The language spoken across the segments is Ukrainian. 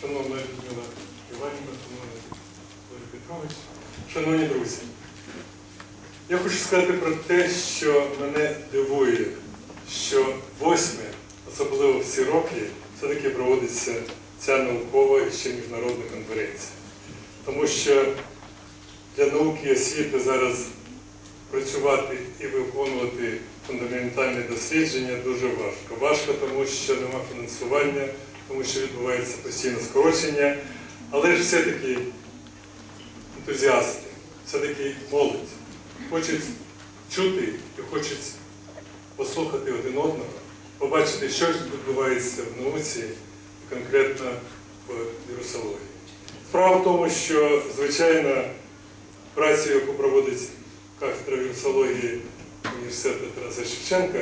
шановна Людмила Іванівна, шановний Олег Петрович, шановні друзі. Я хочу сказати про те, що мене дивує, що восьме, особливо в ці роки, все-таки проводиться ця наукова і ще міжнародна конференція. Тому що для науки і освіти зараз працювати і виконувати фундаментальні дослідження дуже важко. Важко, тому що нема фінансування, тому що відбувається постійне скорочення, але ж все-таки ентузіасти, все-таки молодь хочуть чути і хочуть послухати один одного, побачити, що ж відбувається в науці, конкретно в вірусології. Справа в тому, що, звичайно, працю, яку проводить кафедра вірусології університету Тараса Шевченка,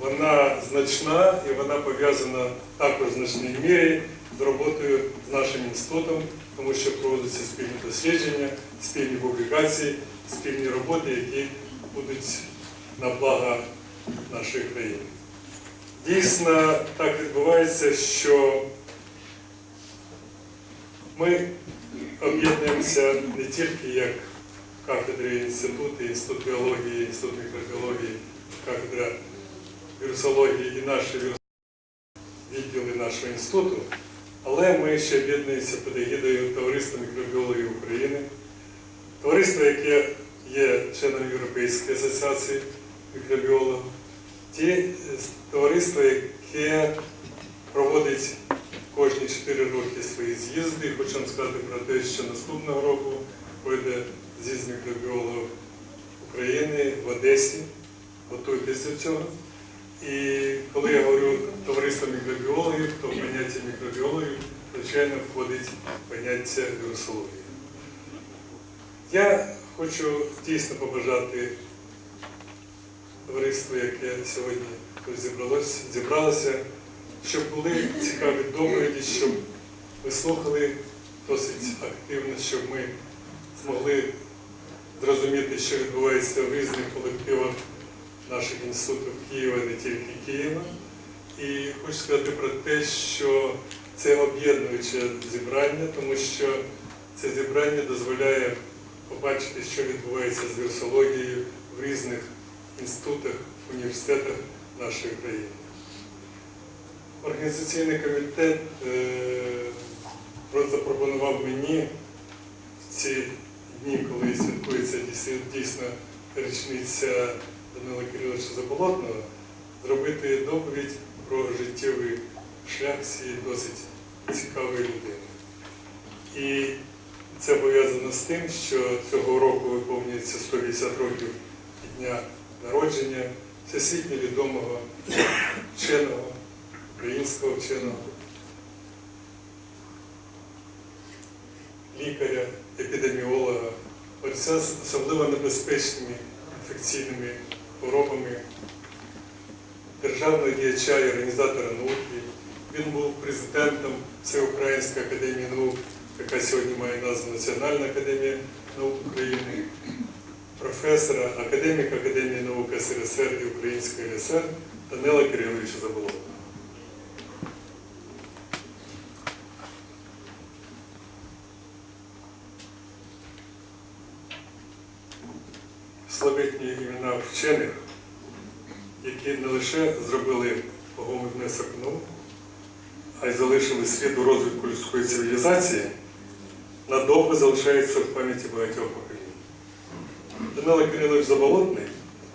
вона значна і вона пов'язана також в значній мірі з роботою з нашим інститутом, тому що проводяться спільні дослідження, спільні публікації, спільні роботи, які будуть на благо нашої країни. Дійсно, так відбувається, що ми об'єднуємося не тільки як кафедри інституту, інститут біології, інститут мікробіології, кафедра вірусології і наші відділи нашого інституту, але ми ще об'єднуємося під егідою Товариства мікробіологів України, товариство, яке є членом Європейської асоціації мікробіологів, ті е, товариство, яке проводить кожні 4 роки свої з'їзди. Хочу вам сказати про те, що наступного року пройде з'їзд мікробіологів України в Одесі. Готуйтесь до цього. І коли я говорю товариство мікробіологів, то в поняття мікробіологів, звичайно, входить поняття вірусології. Я хочу дійсно побажати товариству, яке сьогодні зібралося, зібралося, щоб були цікаві доповіді, щоб ви слухали досить активно, щоб ми змогли зрозуміти, що відбувається в різних колективах наших інститутів Києва, не тільки Києва. І хочу сказати про те, що це об'єднуюче зібрання, тому що це зібрання дозволяє побачити, що відбувається з вірусологією в різних інститутах, університетах нашої країни. Організаційний комітет е, запропонував мені в ці дні, коли святкується дійсно річниця Данила Кириловича Заболотного, зробити доповідь про життєвий шлях цієї досить цікавої людини. І це пов'язано з тим, що цього року виповнюється 150 років дня народження всесвітньо відомого вченого, українського вченого, лікаря, епідеміолога, борця з особливо небезпечними інфекційними хворобами, державного діяча і організатора науки. Він був президентом Всеукраїнської академії наук, яка сьогодні має назву Національна академія наук України, професора, академіка Академії наук СРСР і Української СР Данила Кириловича Заболотного. Славетні імена вчених, які не лише зробили вагомий внесок науку, а й залишили слід у розвитку людської цивілізації, надовго залишаються в пам'яті багатьох поколінь. Данило Кирилович Заболотний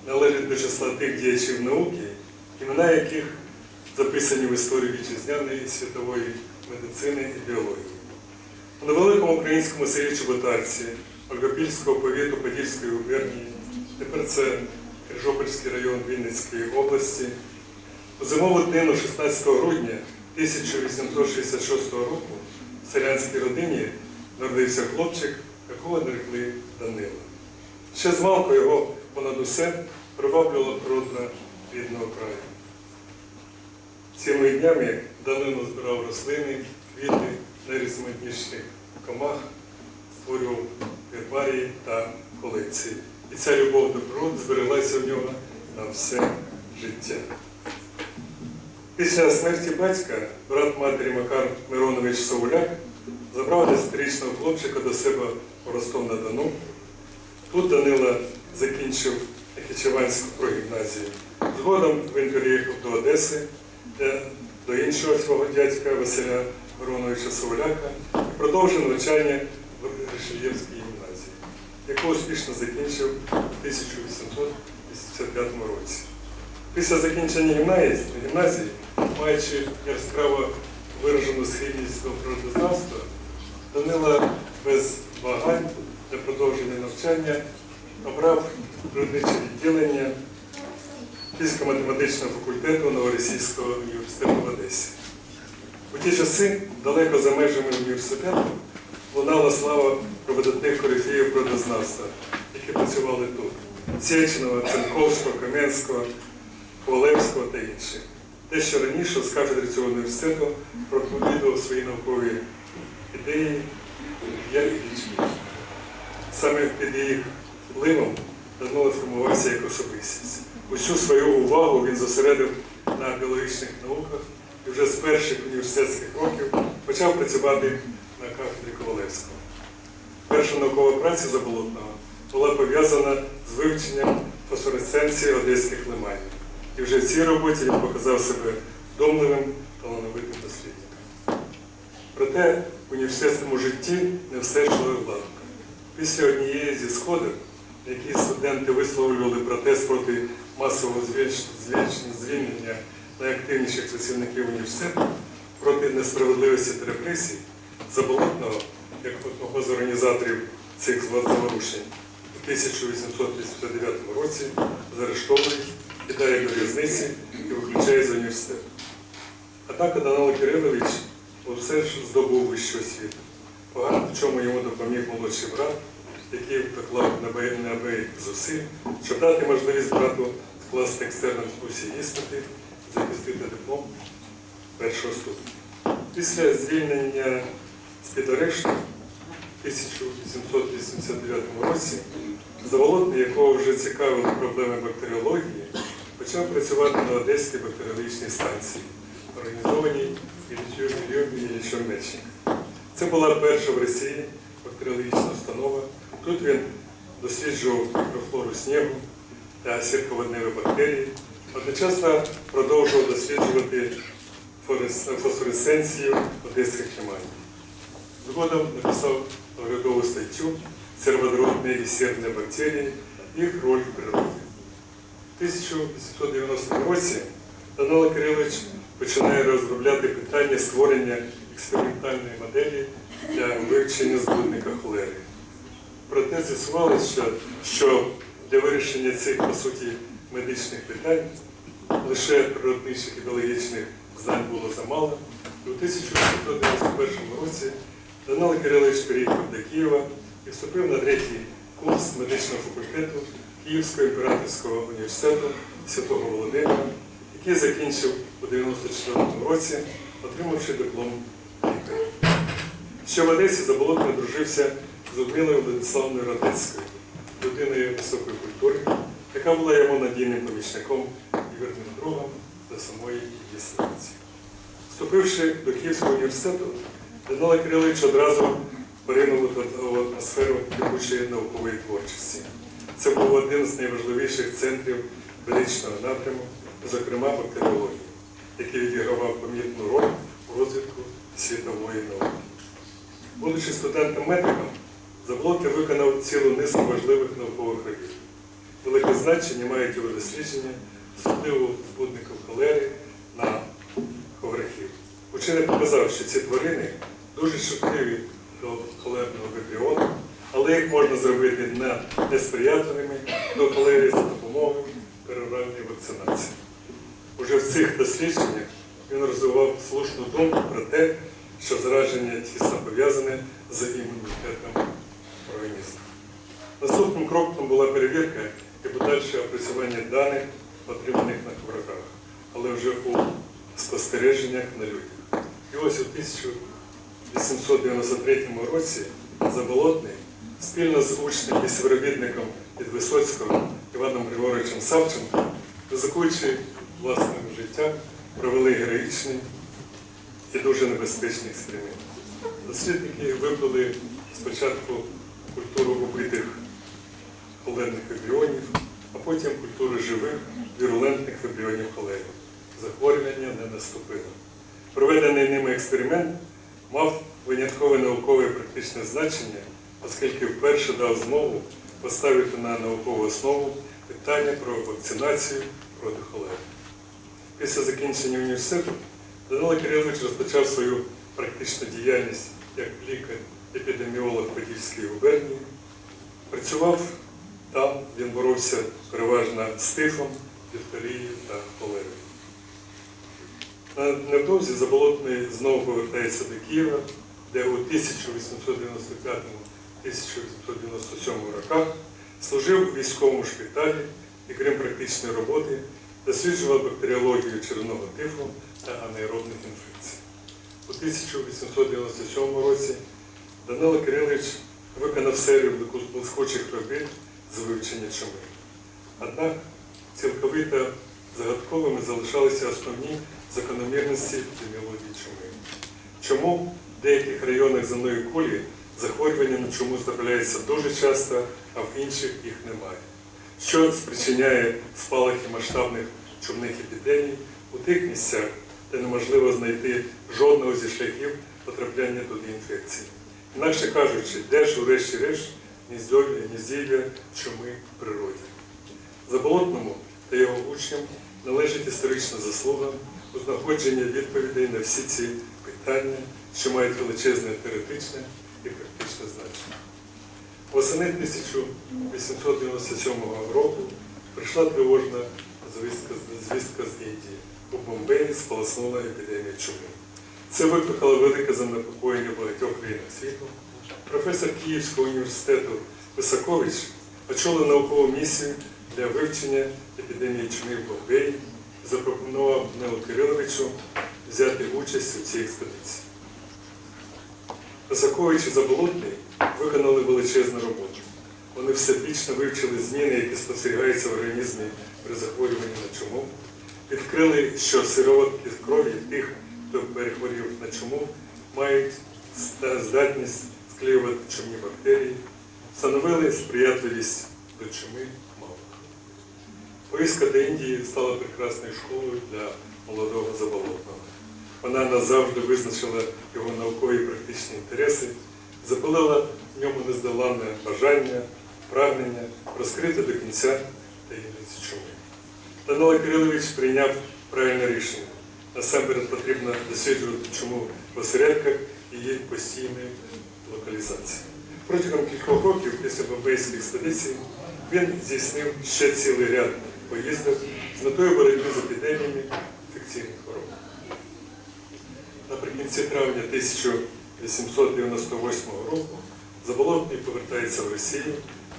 належить до числа тих діячів науки, імена яких записані в історії вітчизняної світової медицини і біології. У невеликому українському селі Чеботарці, Олгопільського повіту Подільської губернії, тепер це Крижопільський район Вінницької області, у зимову днину 16 грудня 1866 року в селянській родині народився хлопчик, якого нарекли Данила. Ще змалку його понад усе приваблювала природна рідного краю. Цілими днями Данило збирав рослини, квіти, найрізноманітніших комах, створював гербарії та колекції. І ця любов до природи збереглася в нього на все життя. Після смерті батька брат матері Макар Миронович Сауляк забрав 10-річного хлопчика до себе у Ростов-на-Дону. Тут Данила закінчив Нахичеванську прогімназію. Згодом він переїхав до Одеси, де до іншого свого дядька Василя Мироновича Сауляка і продовжив навчання в Решельєвській яку успішно закінчив у 1885 році. Після закінчення гімназії, гімназії маючи яскраво виражену схильність до природознавства, Данила без вагань для продовження навчання обрав природниче відділення фізико-математичного факультету Новоросійського університету в Одесі. У ті часи, далеко за межами університету, лунала слава про видатних корифеїв природознавства, які працювали тут. Сєчинова, Ценковського, Кам'янського, Ковалевського та інших. Дещо раніше з кафедри цього університету проповідував свої наукові ідеї я і інші. Саме під їх впливом Данило формувався як особистість. Усю свою увагу він зосередив на біологічних науках і вже з перших університетських років почав працювати на кафедрі Ковалевського. Перша наукова праця Заболотного була пов'язана з вивченням фосфоресценції одеських лиманів. І вже в цій роботі він показав себе вдомливим талановитим дослідником. Проте в університетському житті не все йшло гладко. Після однієї зі сходів, на якій студенти висловлювали протест проти масового звільш- звільнення найактивніших працівників університету проти несправедливості та репресій, Заболотного, як одного з організаторів цих заворушень, у 1859 році заарештовують, кидає до в'язниці і виключає з університету. Однак Данило Кирилович все ж здобув вищу освіту. Багато чому йому допоміг молодший брат, який доклав небе- неабияких зусиль, щоб дати можливість брату скласти екстерном усі іспити, захистити диплом першого ступеня. Після звільнення арешту в 1889 році Заволотний, якого вже цікавили проблеми бактеріології, почав працювати на Одеській бактеріологічній станції, організованій Іллічем Іллічем Мечником. Це була перша в Росії бактеріологічна установа. Тут він досліджував мікрофлору снігу та сірководневі бактерії. Одночасно продовжував досліджувати форес- фосфоресценцію одеських лиманів. Згодом написав оглядову статтю серводородні і серні бактерії, їх роль в природі. В 1890 році Данило Кирилович починає розробляти питання створення експериментальної моделі для вивчення збудника холери. Проте з'ясувалося, що, для вирішення цих, по суті, медичних питань лише природничих і біологічних знань було замало. У 1891 році Данило Кирилович переїхав до Києва і вступив на третій курс медичного факультету Київського імператорського університету Святого Володимира, який закінчив у 94 році, отримавши диплом лікаря. Ще в Одесі Заболотний дружився з Людмилою Владиславною Радецькою, людиною високої культури, яка була йому надійним помічником і вірним другом до самої її столиці. Вступивши до Київського університету, Данило Кирилович одразу поринув у атмосферу текучої наукової творчості. Це був один з найважливіших центрів медичного напряму, зокрема бактеріології, який відігравав помітну роль у розвитку світової науки. Будучи студентом-медиком, Заблоки виконав цілу низку важливих наукових робіт. Велике значення мають його дослідження впливу збудників холери на ховрахів. Учений показав, що ці тварини дуже чутливі до холерного вибріону, але їх можна зробити не- несприятливими до холери за допомогою пероральної вакцинації. Уже в цих дослідженнях він розвивав слушну думку про те, що зараження тісно пов'язане з імунітетом організму. Наступним кроком була перевірка і подальше опрацювання даних, отриманих на ковраках, але вже у спостереженнях на людях. І ось у 1893 році Заболотний спільно з учнем і співробітником від Висоцького Іваном Григоровичем Савченком, ризикуючи власним життям, провели героїчний і дуже небезпечний експеримент. Дослідники вибрали спочатку культуру убитих холерних ембріонів, а потім культуру живих вірулентних ембріонів холери. Захворювання не наступило. Проведений ними експеримент мав виняткове наукове практичне значення, оскільки вперше дав змогу поставити на наукову основу питання про вакцинацію проти холери. Після закінчення університету Данило Кирилович розпочав свою практичну діяльність як лікар-епідеміолог Подільської губернії. Працював там, він боровся переважно з тифом, дифтерією та холерою. Невдовзі Заболотний знову повертається до Києва, де у 1895-1897 роках служив у військовому шпиталі і, крім практичної роботи, досліджував бактеріологію червоного тифу та анаеробних інфекцій. У 1897 році Данило Кирилович виконав серію блискучих робіт з вивчення чуми. Однак цілковито загадковими залишалися основні закономірності епідеміології чуми. Чому деяких районах земної кулі захворювання на чуму трапляється дуже часто, а в інших їх немає? Що спричиняє спалахи масштабних чумних епідемій у тих місцях, де неможливо знайти жодного зі шляхів потрапляння туди інфекції? Інакше кажучи, де ж, врешті-решт, гніздов'я гніздів'я чуми в природі? Заболотному та його учням належить історична заслуга у знаходженні відповідей на всі ці питання, що мають величезне теоретичне і практичне значення. Восени 1897 року прийшла тривожна звістка, звістка з Індії. У Бомбеї сполоснула епідемія чуми. Це викликало велике занепокоєння багатьох країнах світу. Професор Київського університету Висакович очолив наукову місію для вивчення епідемії чуми в Бомбеї і запропонував Нелу Кириловичу взяти участь у цій експедиції. Висакович і Заболотний виконали величезну роботу. Вони всебічно вивчили зміни, які спостерігаються в організмі при захворюванні на чуму, відкрили, що сироватки з крові тих, хто перехворів на чуму, мають здатність склеювати чумні бактерії, встановили сприятливість до чуми мавок. Поїздка до Індії стала прекрасною школою для молодого заболотного. Вона назавжди визначила його наукові і практичні інтереси, запалила в ньому нездоланне бажання, прагнення розкрити до кінця таємниці чуми. Данило Кирилович прийняв правильне рішення. Насамперед потрібно досліджувати чуму в осередках її постійної локалізації. Протягом кількох років після Бомбейської експедиції він здійснив ще цілий ряд поїздок з метою боротьби з епідеміями інфекційних хвороб. Наприкінці травня 1898 року Заболотний повертається в Росію,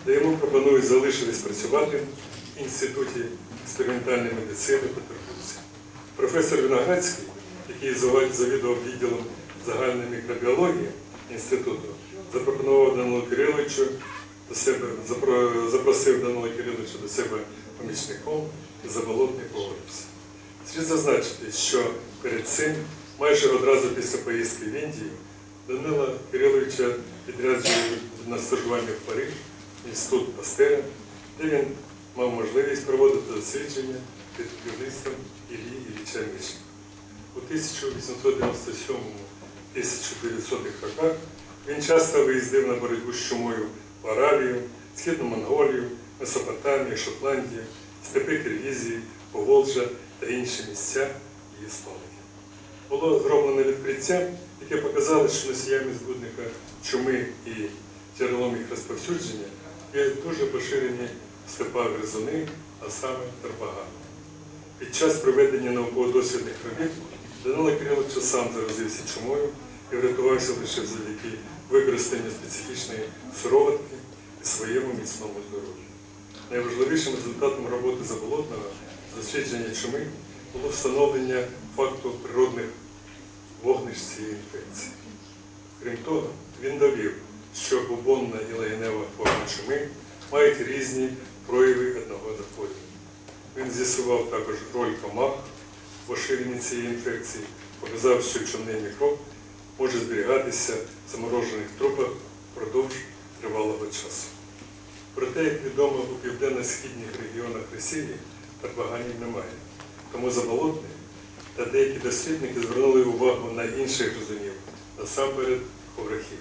де йому пропонують залишитись працювати в Інституті експериментальної медицини Петербурзі. Професор Виноградський, який завідував відділом загальної мікробіології інституту, запропонував Данилу Кириловичу до себе, запросив Данила Кириловича до себе помічником і заболотний погодився. Слід зазначити, що перед цим, майже одразу після поїздки в Індію, Данила Кириловича відряджували на стажування в Париж, інститут Пастера, де він мав можливість проводити дослідження під керівництвом Іллі Ілліча Міщенка. У 1897-1900 роках він часто виїздив на боротьбу з чумою в Аравію, Східну Монголію, Месопотамію, Шотландію, степи Киргізії, Поволжя та інші місця її спалахів. Було зроблено відкриття, яке показало, що носіями збудника чуми і джерелом їх розповсюдження є дуже поширені в степах гризуни, а саме тарпагани. Під час проведення науково-дослідних робіт Данило Кирилович сам заразився чумою і врятувався лише завдяки використанню специфічної сироватки і своєму міцному здоров'ю. Найважливішим результатом роботи заболотного дослідження чуми було встановлення факту природних вогнищ цієї інфекції. Крім того, він довів, що бубонна і легенева форма чуми мають різні прояви одного захворювання. Він з'ясував також роль комах поширення цієї інфекції, показав, що човний мікроб може зберігатися в заморожених трупах впродовж тривалого часу. Проте, як відомо, у південно-східних регіонах Росії перебаганів немає. Тому заболотний та деякі дослідники звернули увагу на інших гризунів, насамперед ховрахів.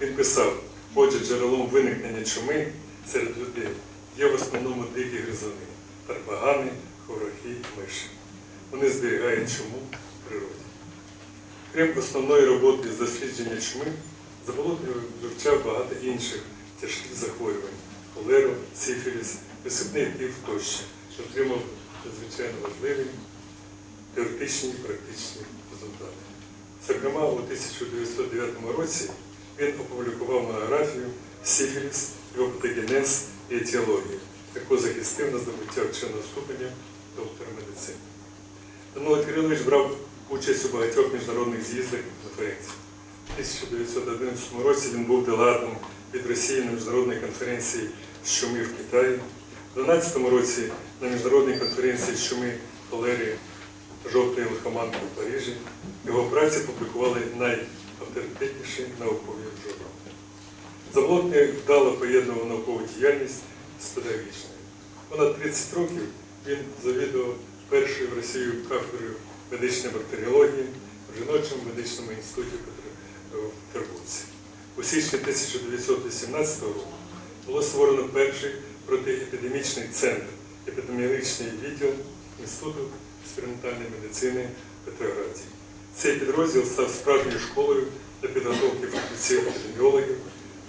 Він писав, отже, джерелом виникнення чуми серед людей є в основному дикі гризуни, тарбагани, ховрахи і миші. Вони зберігають чуму в природі. Крім основної роботи з дослідження чуми, Заболотний вивчав багато інших тяжких захворювань холеру, сифіліс, висипний тиф тощо, що отримав надзвичайно важливі теоретичні і практичні результати. Зокрема, у 1909 році він опублікував монографію Сифіліс, його і етіологія, яку захистив на здобуття вченого ступеня доктора медицини. Данило Кирилович брав участь у багатьох міжнародних з'їздах і конференціях. У 1911 році він був делегатом від Росії на міжнародній конференції з чуми в Китаї. У 2012 році на міжнародній конференції чуми холери жовтої лихоманки в Парижі. Його праці публікували найавторитетніші наукові журнали. Заболотний вдало поєднував наукову діяльність з педагогічною. Понад 30 років він завідував першою в Росії кафедрою медичної бактеріології в жіночому медичному інституті в Петербурзі. У січні 1918 року було створено перший протиепідемічний центр, епідеміологічний відділ Інституту експериментальної медицини Петрограді. Цей підрозділ став справжньою школою для підготовки фахівців епідеміологів,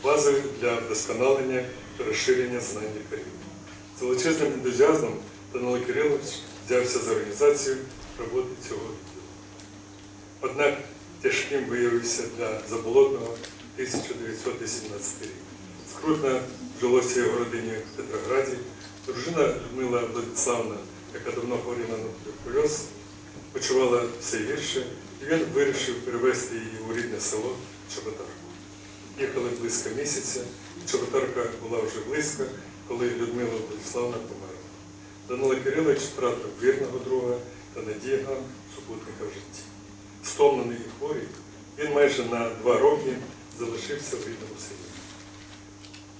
базою для вдосконалення та розширення знань лікарів. З величезним ентузіазмом Данило Кирилович взявся за організацію роботи цього відділу. Однак тяжким виявився для заболотного 1918 рік. Скрутно жилося його родині в Петрограді. Дружина Людмила Владиславна, яка давно хворіла на туберкульоз, почувала все гірше, і він вирішив перевезти її у рідне село Чоботарку. Їхали близько місяця, Чоботарка була вже близько, коли Людмила Владиславна померла. Данило Кирилович втратив вірного друга та надійного супутника в житті. Стомлений і хворий, він майже на два роки залишився в рідному селі.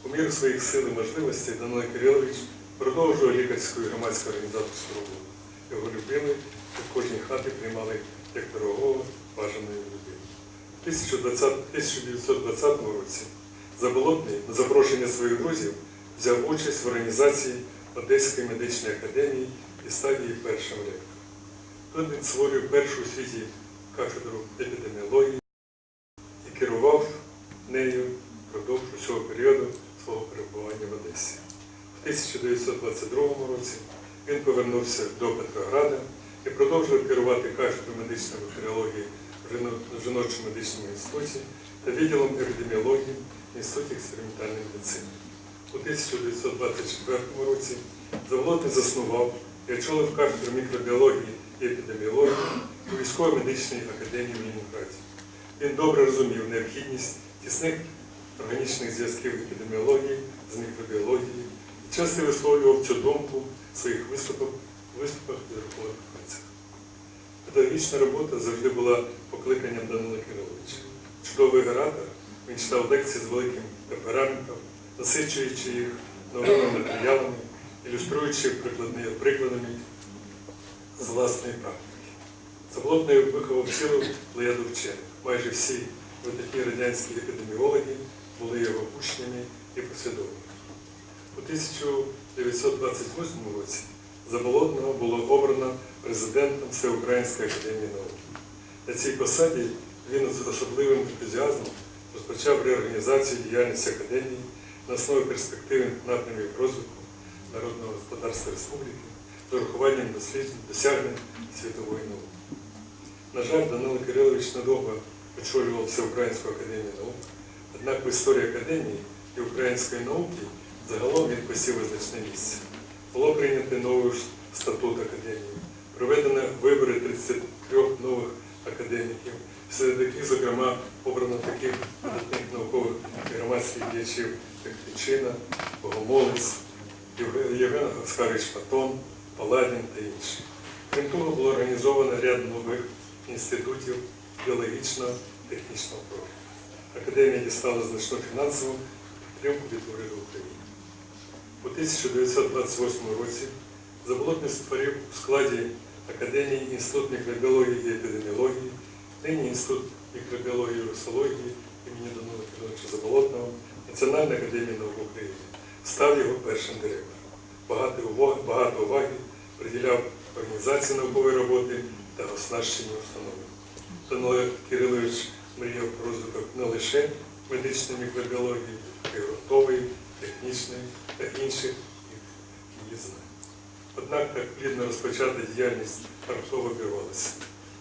У міру своїх сил і можливостей Данило Кирилович продовжував лікарську громадську організаторську роботу. Його любили і в кожній хаті приймали як дорогого, бажаної людини. У 1920 1920 році Заболотний на запрошення своїх друзів взяв участь в організації Одеської медичної академії і став її першим лектором. Тут він створює першу у світі кафедру епідеміології і керував нею впродовж усього періоду свого перебування в Одесі. В 1922 році він повернувся до Петрограда і продовжував керувати кафедрою медичної бактеріології в жіно- жіночому медичному інституті та відділом епідеміології в Інституті експериментальної медицини. У 1924 році Заволотний заснував і очолив кафедру мікробіології і епідеміології у військово-медичній академії в Ленінграді. Він добре розумів необхідність тісних органічних зв'язків епідеміології з мікробіологією часто висловлював цю думку в своїх виступах, виступах і наукових працях. Педагогічна робота завжди була покликанням Данила Кириловича. Чудовий оратор, він читав лекції з великим темпераментом, насичуючи їх новими матеріалами, ілюструючи прикладами з власної практики. Заболотний виховав цілу плеяду вчених. Майже всі видатні радянські епідеміологи були його учнями і послідовниками. У 1928 році Заболотного було обрано президентом Всеукраїнської академії наук. На цій посаді він з особливим ентузіазмом розпочав реорганізацію діяльності академії на основі перспективних напрямів розвитку народного господарства республіки з урахуванням досліджень досягнень світової науки. На жаль, Данило Кирилович надовго очолював Всеукраїнську академію наук, однак в історії академії і української науки загалом він посів визначне місце. Було прийнято новий статут академії, проведено вибори 33 нових академіків, серед яких, зокрема, обрано таких видатних наукових і громадських діячів, як Тичина, Богомолець, Євген Оскарович Патон, Паладін та інші. Крім того, було організовано ряд нових інститутів біологічного технічного профілю. Академія дістала значну фінансову підтримку від уряду України. У 1928 році Заболотний створив у складі Академії Інститут мікробіології і епідеміології, нині Інститут мікробіології і вірусології імені Данила Кириловича Заболотного, Національної академії наук України, став його першим директором. Багато уваги, багато уваги приділяв організації наукової роботи та оснащенню установи. Данило Кирилович мріяв про розвиток не лише медичної мікробіології, а й ґрунтової, технічної та інших її знань. Однак так плідно розпочата діяльність раптово обірвалася.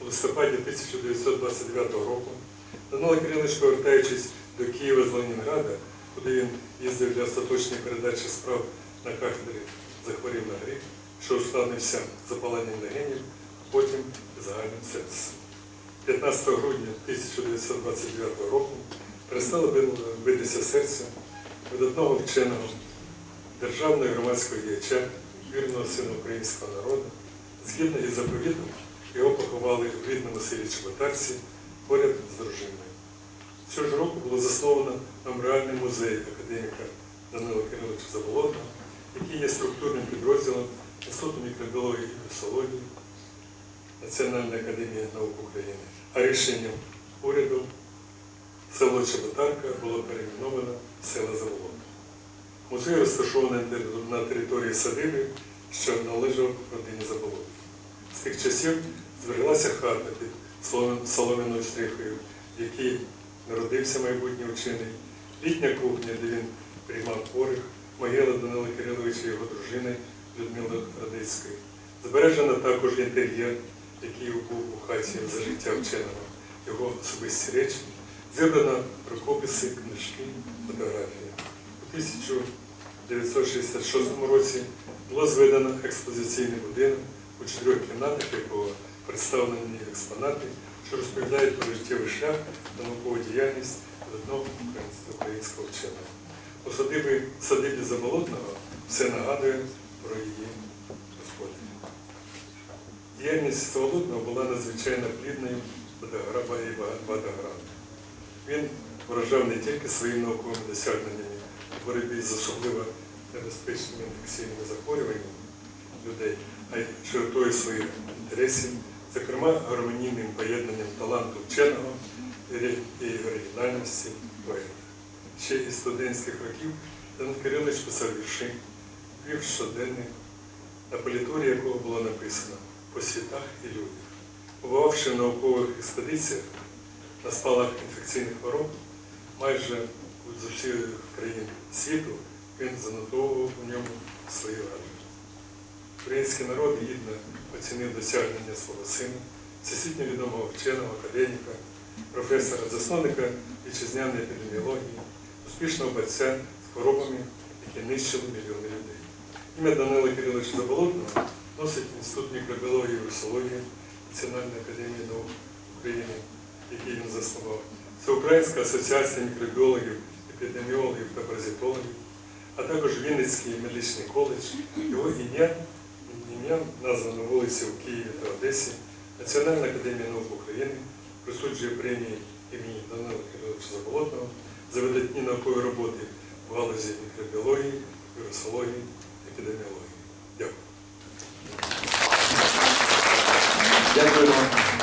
У листопаді 1929 року Данило Кирилович, повертаючись до Києва з Ленінграда, куди він їздив для остаточної передачі справ на кафедрі, захворів на грипп, що ускладнився запаленням легенів, а потім загальним сепсисом. 15 грудня 1929 року перестало битися серце видатного вченого, державного і громадського діяча, вірного сина українського народу. Згідно із заповітом, його поховали в рідному селі Чеботарці поряд з дружиною. Цього ж року було засновано меморіальний музей академіка Данила Кириловича Заболотного, який є структурним підрозділом Інституту мікробіології і вірусології Національної академії наук України. А рішенням уряду село Чеботарка було перейменовано в село Заболотне. Музей розташований на території садиби, що належав родині Заболотних. З тих часів збереглася хата під солом- солом'яною стріхою, в якій народився майбутній учений, літня кухня, де він приймав хворих, могила Данила Кириловича і його дружини Людмили Радицької. Збережено також інтер'єр, який був у хаті за життя вченого, його особисті речі, зібрано рукописи, книжки, фотографії. У 1966 році було зведено експозиційний будинок у чотирьох кімнатах, якого представлені експонати, що розповідають про життєвий шлях та наукову діяльність одного українського вченого. У садибі, садибі Заболотного все нагадує про її господаря. Діяльність Заболотного була надзвичайно плідною багатогранною. Він вражав не тільки своїми науковими досягненнями у боротьбі з особливо небезпечними інфекційними захворюваннями людей, а й широтою своїх інтересів, зокрема гармонійним поєднанням таланту вченого і оригінальності поета. Ще із студентських років Данило Кирилович писав вірші, вів щоденник, на політурі якого було написано по світах і людях. Побувавши в наукових експедиціях на спалах інфекційних хвороб, майже з усіх країн світу він занотовував у ньому свої враження. Український народ гідно оцінив досягнення свого сина, всесвітньо відомого вченого, академіка, професора, засновника вітчизняної епідеміології, успішного батьця з хворобами, які нищили мільйони людей. Ім'я Данила Кириловича Заболотного носить Інститут мікробіології і вірусології Національної академії наук України, який він заснував. Це Українська асоціація мікробіологів, епідеміологів та паразитологів, а також Вінницький медичний коледж. Його ім'я ім'я названо вулиці у Києві та Одесі. Національна академія наук України присуджує премії імені Данила Кириловича Заболотного за видатні наукові роботи в галузі мікробіології, вірусології, епідеміології. Дякую. Дякуємо.